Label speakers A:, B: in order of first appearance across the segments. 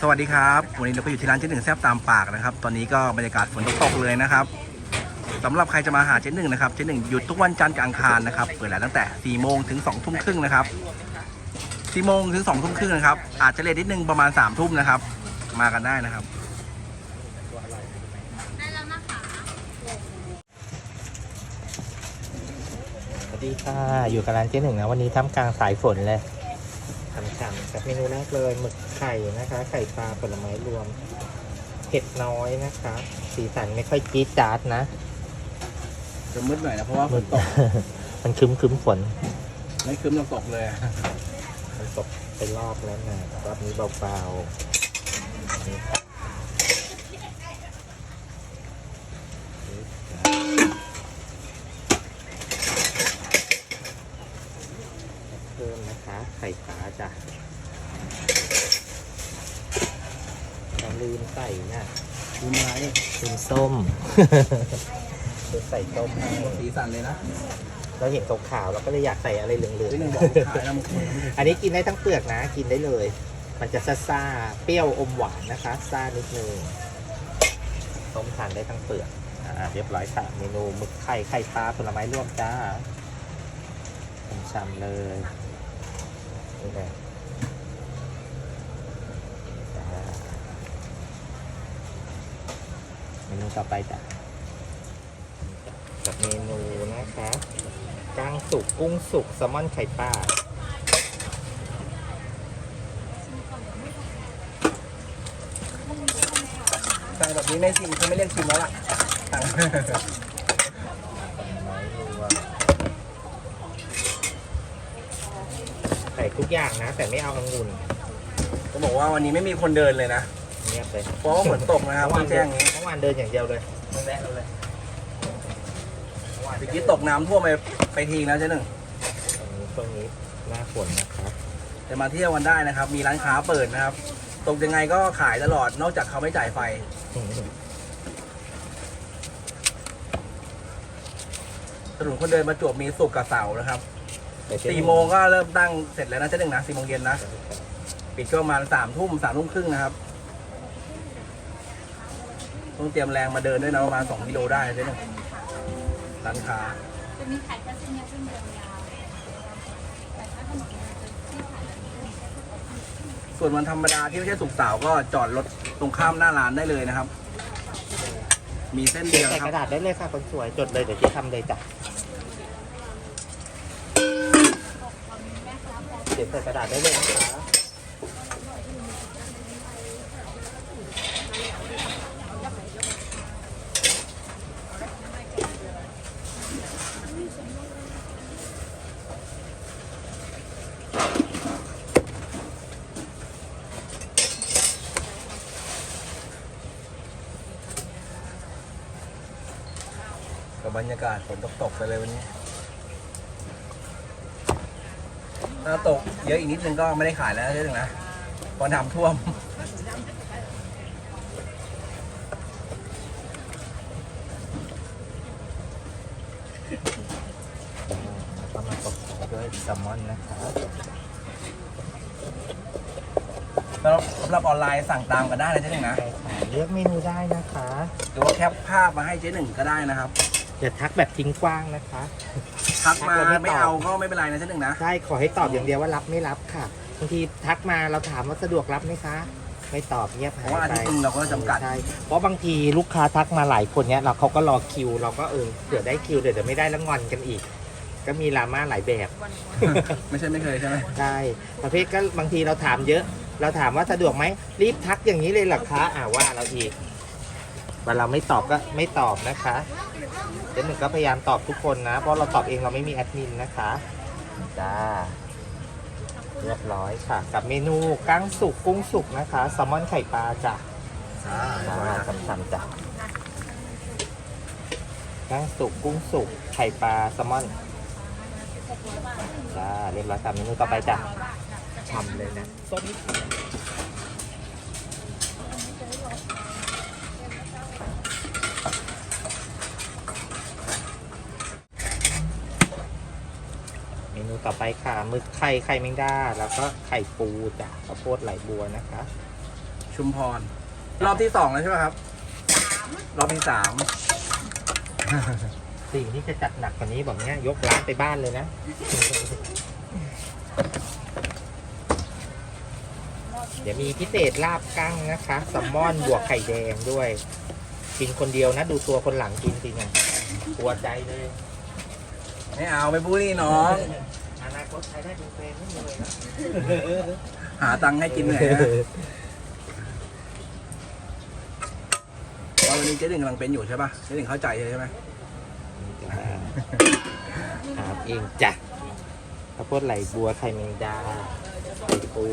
A: สวั
B: สดีครับ วันนี้เราก็อยู่ที่ร้านเจ๊หนึ่งแซบตามปากนะครับ ตอนนี้ก็บรรยากาศฝนตกๆเลยนะครับสำหรับใครจะมาหาเจ๊หนึ่งนะครับ เจ๊หนึ่งหยุดทุกวันจันทร์กับอังคารนะครับ เปิดร้านตั้งแต่4โมงถึง2ทุ่มครึ่งนะครับ4โมงถึง2ทุ่มครึ่งนะครับ อาจจะเลทนิดนึงประมาณ3ทุ่มนะครับ มากันได้นะครับ
A: สวัสดีค่ะ อยู่กับร้านเจ๊หนึ่งนะ วันนี้ท่ามกลางสายฝนเลย ทำกันกับเมนูแรกเลยหมึกไข่นะคะ ไข่ปลาผลไม้รวมเผ็ดน้อยนะคะ สีสันไม่ค่อยจี๊ดจ๊าดนะ
B: จะมืดหน่อยนะเพราะว่าฝนตก
A: มันคึมคึมๆฝน
B: ไม่คืมต้องตกเลย
A: มันตกไปรอบแล้วนะรอบนี้เบาๆนี่ครับเพิ่มนะคะ ไข่ปลาจ้ะอย่าลืมใส่นะ
B: ดูไม้
A: ลืมส้ม ลืม ใส่ส้มให้
B: สีสันเลยนะ
A: เราเห็นขาวๆเราก็เลยอยากใส่อะไรเหลือง
B: เจ๊หนึ่ง
A: ๆ
B: บอกลูกค้านะมันควรไม่ได้
A: อันนี้กินได้ทั้งเปลือกนะ กินได้เลย มันจะซ่าๆเปรี้ยวอมหวานนะคะ ซ่านิดนึง ต้มทานได้ทั้งเปลือกอ่าเรียบร้อยค่ะ เมนูหมึกไข่ไข่ปลาผลไม้รวมจ้าช่ำๆเลยนี่เลยจ้าเม นูต่อไปจ้ะกับเมนูนะคะก้างสุกกุ้งสุกแซลมอนไข่ปลา
B: สั่งแบบนี้ไม่ชิมเขาไม่เรียกชิมแล้วล่ะสั่ง
A: ไม้รวมใส่ทุกอย่างนะ แต่ไม่เอาองุ่น
B: ก็บอกว่าวันนี้ไม่มีคนเดินเลยนะ
A: เงียบเลย
B: เพราะว่าฝนตกนะครับ
A: เมื่อวาน
B: ต้องแจ้งอย่างนี้
A: เมื่อวานเดินอย่างเดียวเลย
B: ไม่แวะเราเลยเมื่อกี้ตกน้ำท่วมไปไปทีแล้วเจ๊หนึ่ง
A: ตอนนี้ช่วงนี้หน้าฝนนะครับ
B: จะมาเที่ยวกันได้นะครับ มีร้านค้าเปิดนะครับ ตกยังไงก็ขายตลอดนอกจากเขาไม่จ่ายไฟ ถนนคนเดินประจวบมีสุกร์กับเสาร์นะครับ
A: เดี๋ยวเจ๊
B: สี่โมงก็เริ่มตั้งเสร็จแล้วนะเจ๊หนึ่งนะสี่โมงเย็นนะ ปิดก็ประมาณสามทุ่มสามทุ่มครึ่งนะครับ ต้องเตรียมแรงมาเดินด้วยนะประมาณสองกิโลได้เจ๊หนึ่งร้านค้า
C: จะมีขายแค่เส้นเนี้ยเส้นเดียวยาวแต่ถ้าขนมเนี่ยจะที่ขายแบบนี้
B: ส่วนวันธรรมดาที่ไม่ใช่สุกร์เสาร์ก็จอดรถตรงข้ามหน้าร้านได้เลยนะครับ มีเส้นเดียว
A: ใส่
B: ค
A: ก
B: รับ
A: ระดาษได้เลยค่ะคนสวยจดเลยเดี๋ยวเจ๊ทำเลยจ้ะเดี๋ยวใส่กระดาษได้เลยนะคะ
B: กับบรรยากาศฝนตกๆไปเลยวันนี้ ถ้าตกเยอะอีกนิดนึงก็ไม่ได้ขายแล้วเจ๊หนึ่งนะเพราะน้ำท่วม
A: แล้วก็มาตกแต่งด้วยแซลมอนนะคะ
B: สำหรับสำหรับออนไลน์สั่งตามกันได้เลยเจ๊หนึ่งนะ
A: ใช่ค่ะเลือกเมนูได้นะคะ
B: หรือว่าแคปภาพมาให้เจ๊หนึ่งก็ได้นะครับ
A: อย่าทักแบบทิ้งกว้างนะคะ
B: ทักมา
A: ทักแล้วไม่
B: ไม่
A: ตอบ
B: เอาก็ไม่เป็นไรนะเจ๊หนึ่งนะ
A: ใช่ขอให้ตอบอย่างเดียวว่ารับไม่รับค่ะบางทีทักมาเราถามว่าสะดวกรับไหมคะ ไม่ตอบเงียบ
B: เพ
A: หาย
B: ราะว่าอา
A: ไป
B: ทิตย์หนึงเราก็จำกัด
A: ใช่เพราะบางทีลูกค้าทักมาหลายคนเนี้ยเราเขาก็รอคิว เราก็เออเดี๋ยวได้คิวเดี๋ยวเดี๋ยวไม่ได้แล้วงอนกันอีก ก็มีดราม่าหลายแบบ
B: ไม่ใช่ไม่เคยใช่ไหม
A: ใช่ประเภทก็บางทีเราถามเยอะ เราถามว่าสะดวกไหมรีบทักอย่างนี้เลยเหรอคะอ่าว่าเราอีกเวลาเราไม่ตอบก็ไม่ตอบนะคะเจนหนึ่งก็พยายามตอบทุกคนนะ เพราะเราตอบเองเราไม่มีแอดมินนะคะจ้าเรียบร้อยค่ะ กับเมนูกั้งสุกกุ้งสุกนะคะแซลมอนไข่ปลาจ้ะ
B: อ่า
A: อ่าสำๆจ้ะกั้งสุกกุ้งสุกไข่ปลาแซลมอนจ้าเรียบร้อยค่ะเมนูต่อไปจ้ะ ฉ่ำเลยนะส้ม ไปค่ะหมึกไข่ไข่แมงดาแล้วก็ไข่ปูจ้ะข้าวโพดไหลบัวนะคะ
B: ชุมพร รอบที่สองแล้วใช่ไหมครับ รอบที่สาม
A: สิ่งที่จะจัดหนักกว่านี้บอกเนี้ยยกร้านไปบ้านเลยนะ เดี๋ยวมีพิเศษลาบกั้งนะคะแซัมมอนบวกไข่แดงด้วย กินคนเดียวนะ ดูตัวคนหลังกินสิไงกลัวใจเลย
B: ไม่เอาไม่บูลลี่น้อง
A: อนาคตใช้ได้เป็นแฟนไม่เลยนะ
B: หาตังค์ให้กินเหนื่อยนะว่าวันนี้เจ๊หนึ่งกำลังเป็นอยู่ใช่ปะเจ๊หนึ่งเข้าใจใช่ไหม
A: ถามเองจ้ะข้าวโพดไหลบัวไข่แมงดาไข่ปู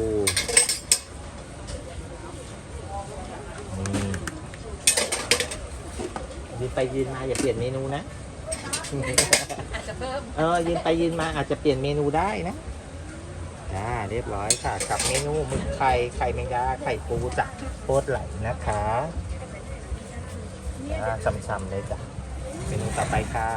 A: นี่ยืนไปยืนมาอย่าเปลี่ยนเมนูนะ
C: อาจจะเพิ่ม
A: เออยืนไปยืนมาอาจจะเปลี่ยนเมนูได้นะจ้าเรียบร้อยค่ะ กับเมนูหมึกไข่ไข่แมงดาไข่ปูจากโคตรไหลนะคะอ่าช่ำๆเลยจ้ะเมนูต่อไปค่ะ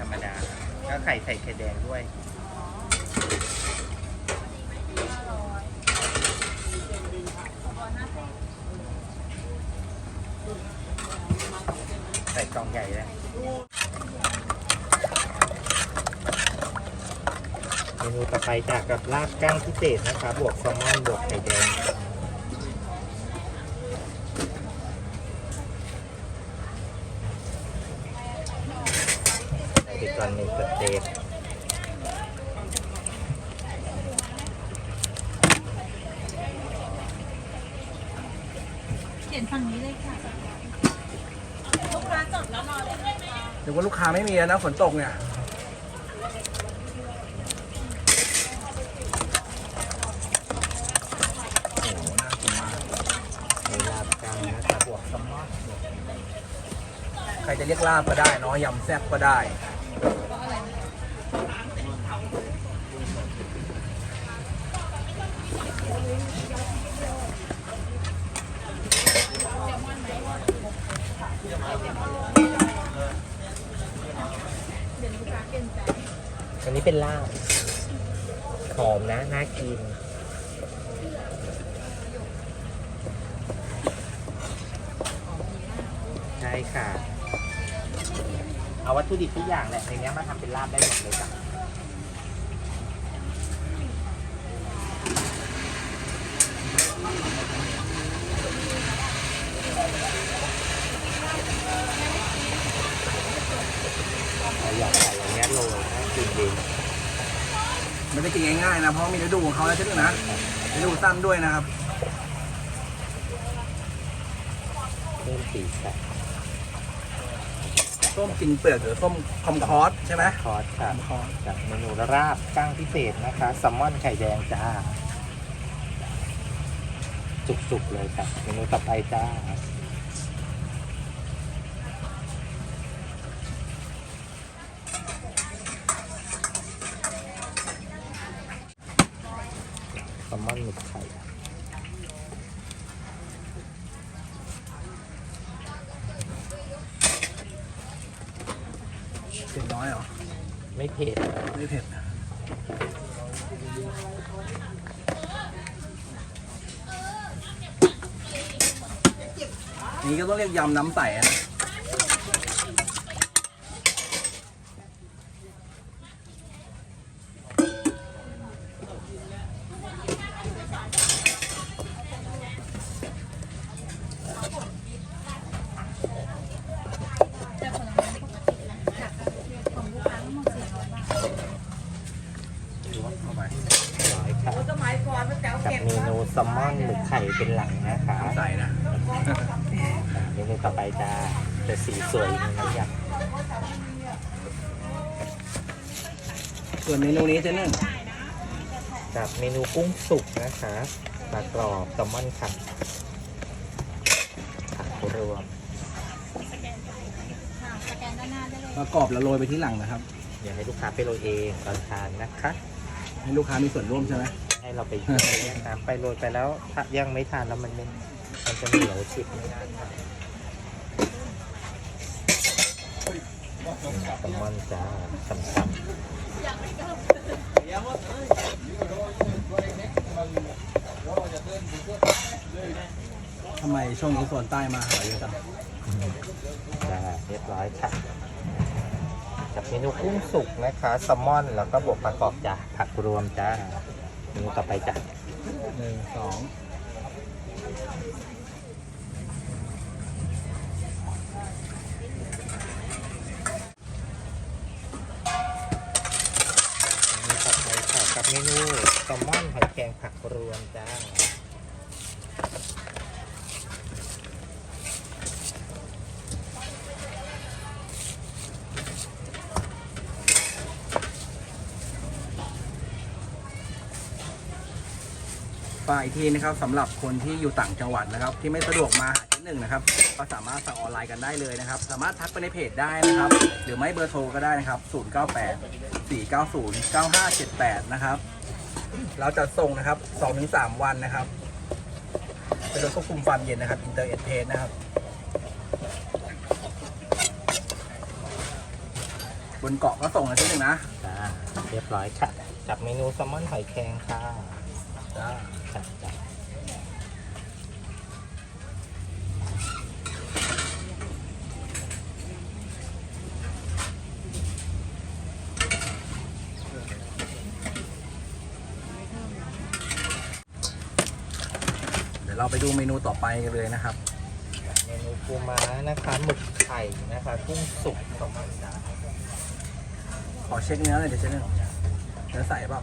A: ธรรมดาก็ไข่ใส่ไข่แดงด้วย ใส่กล่องใหญ่เลยเมนูต่อไปจากกับลาบกั้งพิเศษนะคะบวกแซลมอนบวกไข่แดงติดก่อนหนึ่งสเต็ป
C: เขียนฝั่งนี้เลยค่ะลูกค้าจดแล้วรอเลย
B: เดี๋ยวว่าลูกค้าไม่มีแล้วนะฝนตกเนี่ยโอ้โหน่ากินมาก
A: ลาบกั้งนะคะบวกแซลมอน
B: ใครจะเรียกลาบก็ได้เนาะยำแซ่บก็ได้
A: เป็นลาบหอมนะ น่ากิน ใช่ค่ะ เอาวัตถุดิบทุกอย่างแหละในนี้มาทำเป็นลาบได้หมดเลยจ้ะเราอยากใส่อย่างเงี้ยโรยน่ากินดี
B: ไม่ได้กินง่ายๆนะ เพราะมีฤดูของเขาแล้วใช่ไหมนะฤดูสั้นด้วยนะครับ
A: เพิ่มสีสัน
B: ส้มกินเปลือกหรือส้มคอมคอสใช่ไหม
A: คอร์สค่ะ
B: คอมคอส
A: จากเมนูราบกั้งพิเศษนะคะแซัมมอนไข่แดงจ้า จุกๆเลยค่ะเมนูต่อไปจ้า แซลมอนหมึกไข่
B: เผ็ดน้อยเหรอ
A: ไม่เผ็ด
B: ไม่เผ็ดนี่ก็ต้องเรียกยำน้ำใสนะ
C: แต่ผลไม้ปกตินะของลูกค้าทั้งหมดสี่ร้อยบาท
B: ลวกเข้าไป
A: ร้อยค่ะกับเมนูแซลมอนหมึกไข่เป็นหลังนะคะ
B: น้ำใสนะ
A: เมนูต่อไปจ้าแต่สีสวยมีน้ำย
B: ส่วนเมนูนี้เจ๊หนึ่งำ
A: กับเมนูกุ้งสุกนะคะปลากรอบแซลมอนค่ะผักรวม
C: ค่ะสแกนด้านหน้าได้เลย
B: ประกอบแล้วโรยไปที่หลังนะครับ
A: เดี๋ยวให้ลูกค้าไปโรยเองตอนทานนะคะ
B: ให้ลูกค้ามีส่วนร่วมใช่ไหม
A: ให้ให้เราไปแยกน้ำไปโรยไปแล้วถ้ายังไม่ทานแล้วมันไม่มันจะเหนียวชิบไม่ได้ครับ แซลมอนจ้าฉ่ำ
B: ทำไมช่วงนี้โซนใต้มาหาเยอะจัง
A: ๆจ้าเรียบร้อยค่ะกับเมนูกุ้งสุกนะคะแซลมอนแล้วก็บวกประกอบจ้าผักรวมจ้าเมนูต่อไปจ้า
B: หนึ่งสอง
A: ซลมอนหอยแครงผักรวมจ้า
B: ฝากอีกทีนะครับสำหรับคนที่อยู่ต่างจังหวัดนะครับ ที่ไม่สะดวกมาหาที่หนึ่งนะครับ ก็สามารถสั่งออนไลน์กันได้เลยนะครับ สามารถทักไปในเพจได้นะครับ หรือไม่เบอร์โทรก็ได้นะครับ 098 490 9578 นะครับ เราจะส่งนะครับ2-3วันนะครับเป็นรถควบคุมความเย็นนะครับอินเตอร์เอ็นเทสนะครับ บนเกาะก็ส่งนะที่หนึ่งนะ
A: จ้าเรียบร้อยค่ะกับเมนูแซลมอนหอยแครงค่ะ
B: จ้า
A: จ้าจ้า
B: เดี๋ยวเราไปดูเมนูต่อไปกันเลยนะครับ
A: เมนูปูม้านะคะหมึกไข่นะคะกุ้งสุกสองพันจ้า
B: ขอเช็คเนื้อหน่อยเดี๋ยวเช็คเนื้อเนื้อใสเปล่า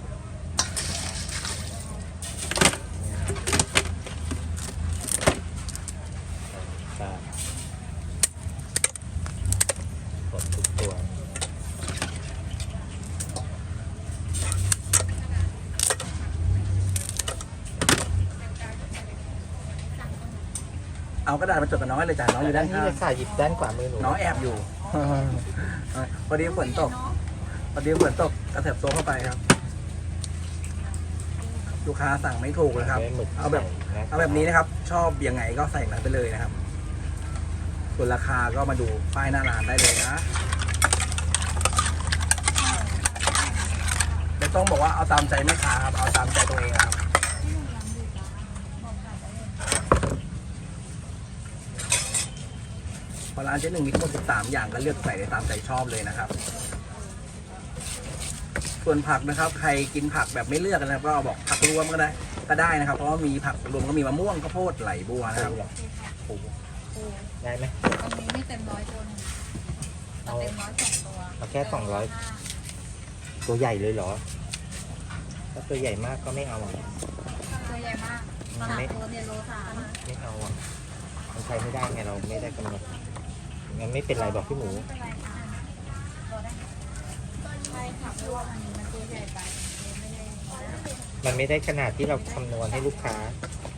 A: จ้าหมดทุกตัว
B: เอากระดาษมาจดกับน้องให้เลยจ้ะน้องอยู่ด้าน
A: นี้
B: ข้าง
A: เลยค่ะหยิบด้านขวามือหนู
B: น้องแอบอยู่ พอดีฝนตกพอดีฝนตกกระเถิบโซ่เข้าไปครับ ลูกค้าสั่งไม่ถูกเลยครับ
A: หมึก
B: เอาแบบ
A: ไข่ะคะ
B: เอาแบบนี้นะครับ ชอบยังไงก็ใส่นั้นไปเลยนะครับ ส่วนราคาก็มาดูป้ายหน้าร้านได้เลยนะไม่ต้องบอกว่าเอาตามใจแม่ค้าครับ เอาตามใจตัวเองครับ พอ ร้านเจ๊หนึ่งมีทั้งหมด13 อย่างก็เลือกใส่ได้ตามใจชอบเลยนะครับ ส่วนผักนะครับ ใครกินผักแบบไม่เลือกนะครับ ก็เอาบอกผักรวมก็ได้ ก็ได้นะครับ เพราะว่ามีผักรวมก็มีมะม่วงข้าวโพดไหลบัวนะครับ
A: ปูเหรอปูได้ไหม
C: ตรงนี้ไม่เต็มร้อยตัวหนึงแต่เต็มร้อยสองตัว
A: เอาแค่สองร้อยตัวใหญ่เลยเหรอ ถ้าตัวใหญ่มากก็ไม่เอาอะ
C: ตัวใหญ่มากสามตัวเนี่ยโลสาม
A: ไม่เอาอะมันใช้ไม่ได้ไงเราไม่ได้กำหนด งั้นไม่เป็นไรบอกพี่หมู
C: ไม่เป็นไรค่ะตัวได้ใช่ค่ะเพราะว่าอันนี้มันตัวใหญ่ไปไม่ได้
A: มันไม่ได้ขนาดที่เราคำนวณให้ลูกค้า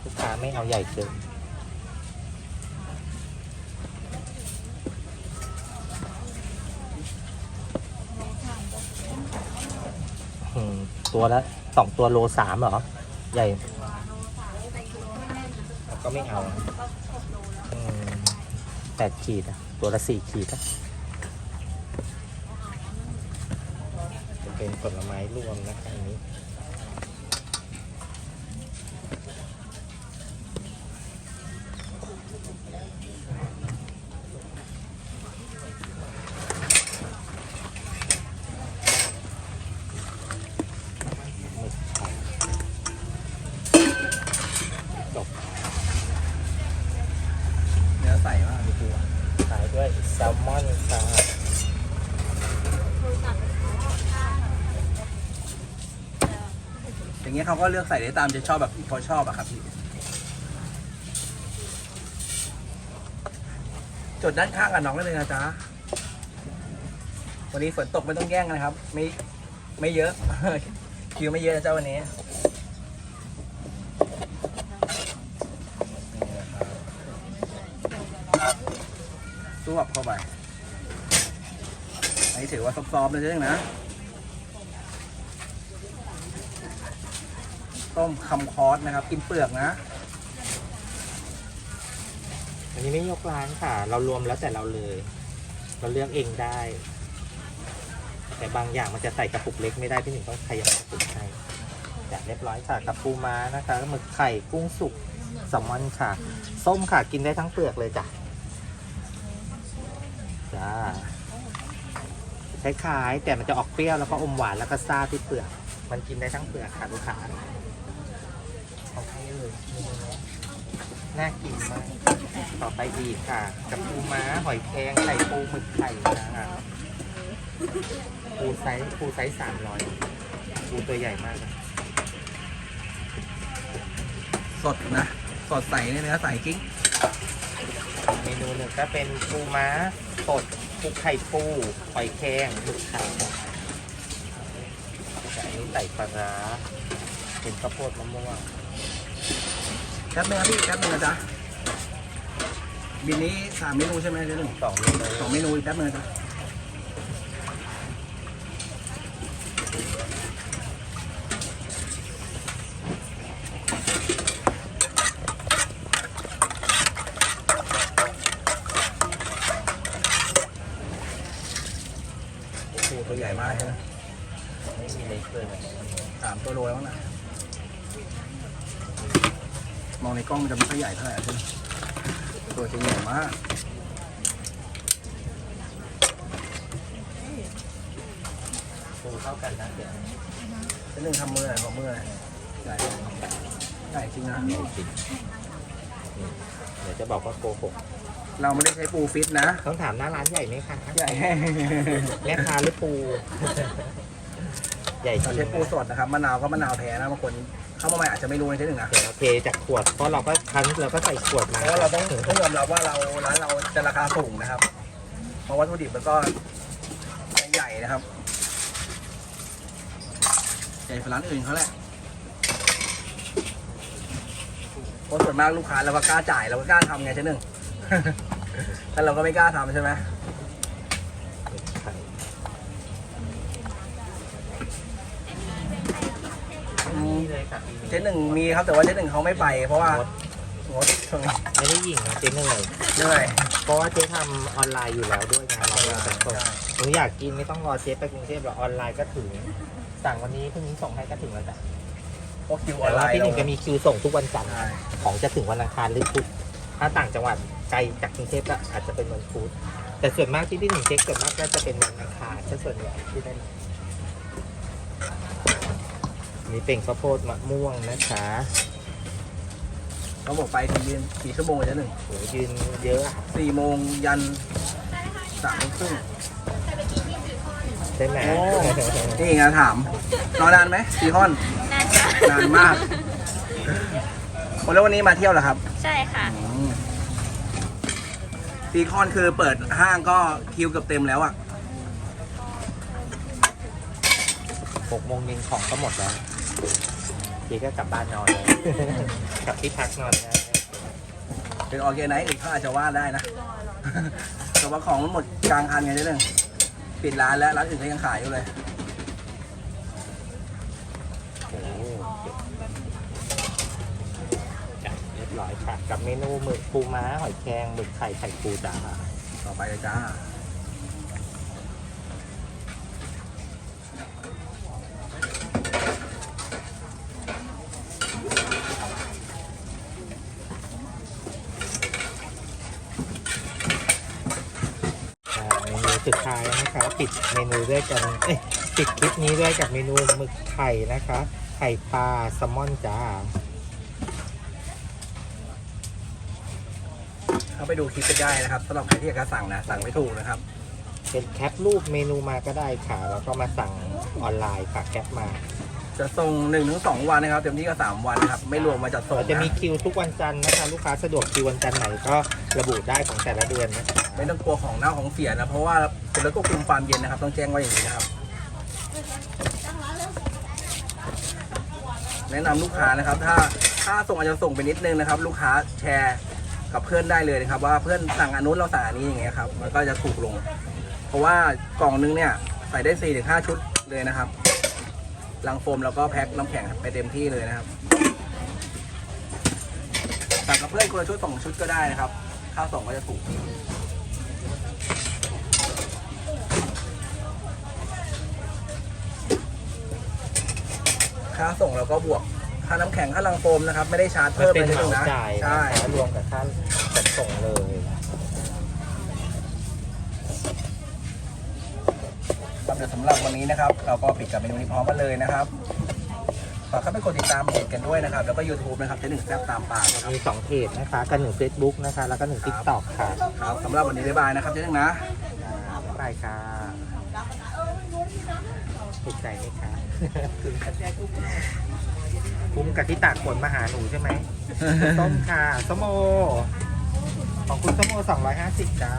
A: ลูกค้าไม่เอาใหญ่เกินอืมตัวละสองตัวโลสามเหรอ ใหญ่แล้วก็ไม่เอาอืมแปดขีดอะ ตัวละสี่ขีดนะจะเป็นผลไม้รวมนะครับ
B: อั
A: นนี้ แซลมอนค่ะ
B: อย่างเงี้ยเขาก็เลือกใส่ได้ตามใจชอบแบบที่เขาชอบอะครับพี่จดด้านข้างกับน้องได้เลยนะจ๊ะวันนี้ฝนตกไม่ต้องแย่งนะครับ ไม่ไม่เยอะ คิวไม่เยอะนะจ๊ะวันนี้ วบเข้าไป อันนี้ถือว่าซอฟๆเลยใช่ไหมนะ ต้มคำคอสนะครับ กินเปลือกนะ
A: อันนี้ไม่ยกร้านค่ะ เรารวมแล้วแต่เราเลย เราเลือกเองได้ แต่บางอย่างมันจะใส่กระปุกเล็กไม่ได้พี่หนึ่งต้องขยับกระปุกให้จัดเรียบร้อยค่ะกับปูม้านะคะหมึกไข่กุ้งสุกแซลมอนค่ะ ส้มค่ะกินได้ทั้งเปลือกเลยจ้ะ คล้ายๆแต่มันจะออกเปรี้ยวแล้วก็อมหวานแล้วก็ซาที่เปลือก มันกินได้ทั้งเปลือกค่ะลูกค้าเอาให้เลยน่ากินมาก ต่อไปอีกค่ะ กับปูม้าหอยแครงไข่ปูหมึกไข่นะคะปูไซส์ปูไซส์สามร้อยปูตัวใหญ่มากนะ
B: สดนะ สดใสเนื้อใสกิ้ง
A: เมนูหนึ่งก็เป็นปูม้าสดปูไข่ปูหอยแครงหมึกไข่แต่อันนี้ใส่ปลาร้าเป็นข้าวโพดมะม่วง
B: แป๊บนึงครับพี่แป๊บนึงนะจ๊ะบินนี้สามเมนูใช่ไหมเจ๊หนึ่ง
A: สองเมนู
B: สองเมนูอีกแป๊บนึงนะ ตัวใหญ่มากใช่ไหม
A: ไม่มีเล็กเลย
B: สามตัวโลแล้วนะมองในกล้องมันจะไม่ค่อยใหญ่เท่าไหร่ใช่ไหมตัวจะใหญ่มาก
A: ปูเข้ากันนะเดี๋ยว
B: เจ๊หนึ่งทำมือหน่อยขอมือหน่อยใหญ่ใหญ่จริงนะ
A: เดี๋ยวจริงนี่เดี๋ยวจะบอกว่าโกหก
B: เราไม่ได้ใช้ปูฟิตนะ
A: ต้องถามหน้าร้านใหญ่ไหมคะ
B: ใหญ่
A: แม่ค้าหรือปู ใหญ่จ
B: เรา
A: ริง
B: ใช้ปูสดนะครับมะนาวก็มะนาวแท้นะบางคนเข้ามาใหม่อาจจะไม่รู้นะเจ๊หนึ่งนะ
A: เดี๋ยวเราเทจากขวดเพราะเราก็คั้นเราก็ใส่ขวดมา
B: เพราะว่าเราต้องต้องยอมรับว่าเราร้านเราจะราคาสูงนะครับ เพราะวัตถุดิบมันก็ใหญ่นะครับใหญ่กว่าร้านอื่นเขาแหละเพราะส่วนมากลูกค้าเราก็กล้าจ่ายเราก็กล้าทำไงเจ๊หนึ่ง แต่เราก็ไม่กล้าทำใช่ไหมอืม
A: นี่เลยค่ะ
B: เจ๊หนึ่งมีครับแต่ว่าเจ๊หนึ่งเขาไม่ไป เพราะว่า
A: งด
B: งดช่วงนี้
A: ไม่ได้ยิงนะเจ๊เหนื่อย
B: เหนื่อย
A: เพราะว่าเจ๊ทำออนไลน์อยู่แล้วด้วยไงเราเราส่ง
B: ใช่
A: หนูอยากกินไม่ต้องรอเจ๊ไปกรุงเทพหรอกออนไลน์ก็ถึง สั่งวันนี้พรุ่งนี้ส่งให้ก็ถึงแล้วจ้ะ
B: พวกคิวออ
A: แต่
B: นไล
A: ว่า
B: น์
A: พี่หนึ่ง
B: เรา
A: จะมีคิวส่งทุกวันจันทร์
B: ใช่
A: ของจะถึงวันอังคารหรือพุธ ถ้าต่างจังหวัดไกลจากกรุงเทพก็อาจจะเป็นวันพุธแต่ส่วนมากที่พี่หนึ่งเช็คส่วนมากก็จะเป็นวันอังคารซะส่วนใหญ่ที่ได้มานี่เป็นข้าวโพดมะม่วงนะคะ
B: เขาบอกไปถึงยืนกี่ชั่วโมงเจ๊หนึ่ง
A: โหยืนเยอะอะ
B: สี่โมงยันสามทุ่มครึ่ง
A: ใช่ไหม
B: โอ้นี่ไงถามรอนานไหมซีคอน
C: นานจ้ะ
B: นานมากโอ้แล้ววันนี้มาเที่ยวเหรอครับ
C: ใช่ค่ะ
B: ซีคอนคือเปิดห้างก็คิวเกือบเต็มแล้วอะ
A: หกโมงเย็นของก็หมดแล้วเจ๊ก็กลับบ้านนอนเลยกลับที่พักนอนนะ
B: เป็นออร์แกไนซ์อีกเขาอาจจะว่าได้นะ แต่ว่าของมันหมดกลางคันไงเจ๊หนึ่งปิดร้านแล้วร้านอื่นก็ยังขายอยู่เลย
A: โอ้โหจ้ะเรียบร้อยค่ะ กับ เมนูหมึกปูม้าหอยแครงหมึกไข่ไข่ปูจ้า
B: ต่อไปเลยจ้า
A: อ่าเมนูสุดท้ายนะคะปิดเมนูด้วยกันเอ้ยปิดคลิปนี้ด้วยกับเมนูหมึกไข่นะคะ ไข่ปลาแซลมอนจ้า
B: เข้า ไปดูคลิปก็ได้นะครับสำหรับใครที่อยากจะสั่งนะสั่งไม่ถูกนะครับ
A: เป็นแคปรูปเมนูมาก็ได้ค่ะ แล้วก็มาสั่งออนไลน์ค่ะแคปมา
B: จะส่งหนึ่งถึงสองวันนะครับเต็มที่ก็สามวันนะครับ ไม่รวมมาจัดส่ง
A: เราจะมี
B: นะ
A: คิวทุกวันจันทร์นะคะลูกค้าสะดวกคิววันจันทร์ไหนก็ระบุได้ของแต่ละเดือนนะคะ
B: ไม่ต้องกลัวของเน่าของเสียนะเพราะว่าเป็นรถควบคุมความเย็นนะครับ ต้องแจ้งไว้อย่างนี้นะครับ แนะนำลูกค้านะครับ ถ้าถ้าส่งอาจจะส่งไปนิดนึงนะครับ ลูกค้าแชร์ กับเพื่อนได้เลยนะครับ ว่าเพื่อนสั่งอันนู้นเราสั่งอันนี้อย่างเงี้ยครับมันก็จะถูกลง เพราะว่ากล่องนึงเนี่ยใส่ได้สี่ถึงห้าชุดเลยนะครับลังโฟมแล้วก็แพ็คน้ำแข็งไปเต็มที่เลยนะครับสั่งกับเพื่อนคนละชุดสองชุดก็ได้นะครับข้าวสองก็จะถูกค่าส่งแล้วก็บวก ค่าน้ำแข็งค่าลังโฟมนะครับ ไม่ได้ชาร์จ
A: มัน
B: เพิ่ม
A: เป็น
B: เลย
A: เหมา
B: นะ
A: จ่าย
B: ใช่
A: นะคะรวมกับค่าจัดส่งเลย
B: ครับเดี๋ยวสำหรับวันนี้นะครับ เราก็ปิดกับเมนูนี้พร้อมกันเลยนะครับฝากเข้าไปกดติดตามเพจกันด้วยนะครับ แล้วก็ YouTube นะครับเจ๊หนึ่งแซ่บตามปากนะครับ
A: มีสองเพจนะคะกันหนึ่ง Facebook นะคะ แล้วก็หนึ่ง TikTok ค่ะ
B: ครับสำหรับวันนี้บ๊ายบายนะครับเจ๊หนึ่งนะ
A: บ๊ายบายค่ะถูกใจไหมคะ คุ้มกับที่ตากฝนมาหาหนูใช่ไหม ส้มค่ะส้มโอ ของคุณส้มโอ250จ้า